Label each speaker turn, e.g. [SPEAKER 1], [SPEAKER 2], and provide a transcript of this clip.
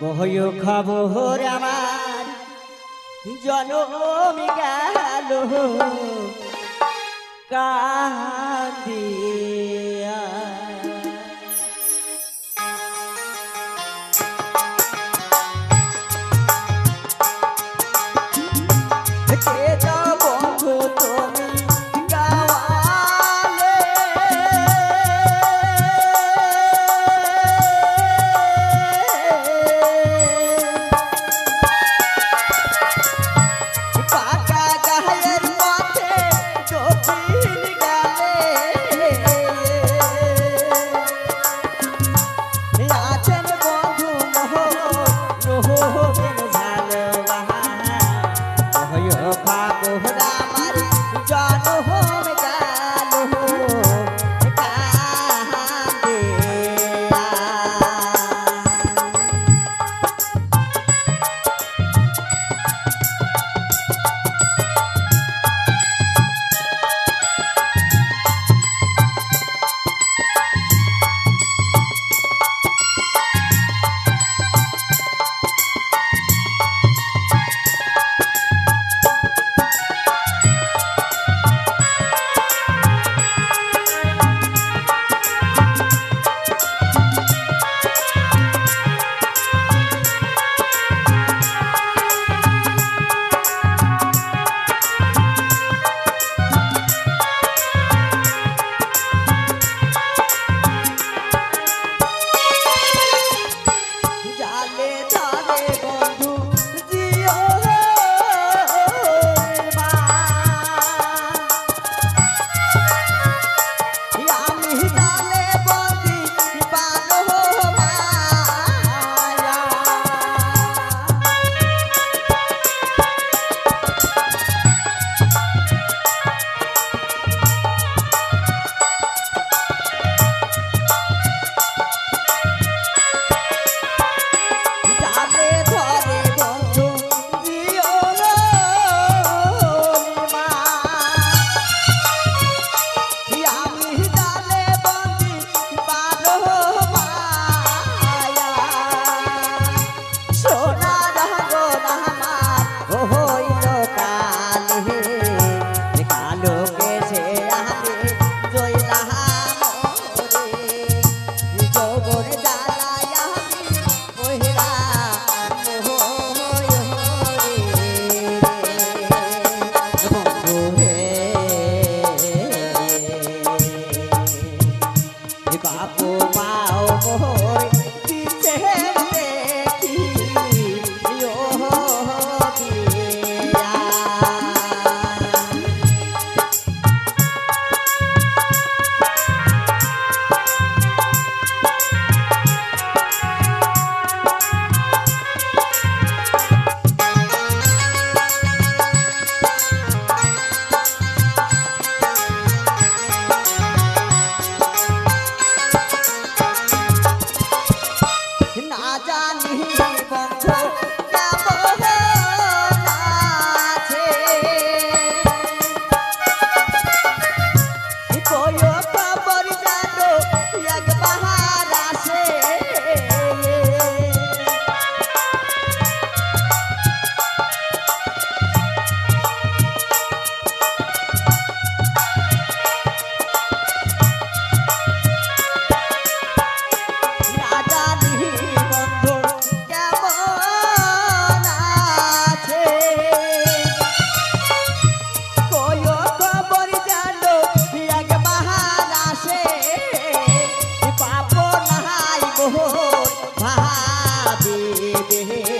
[SPEAKER 1] কহয় খবর আমার জনমি গেল। কান্দি Mm-hmm. দেহে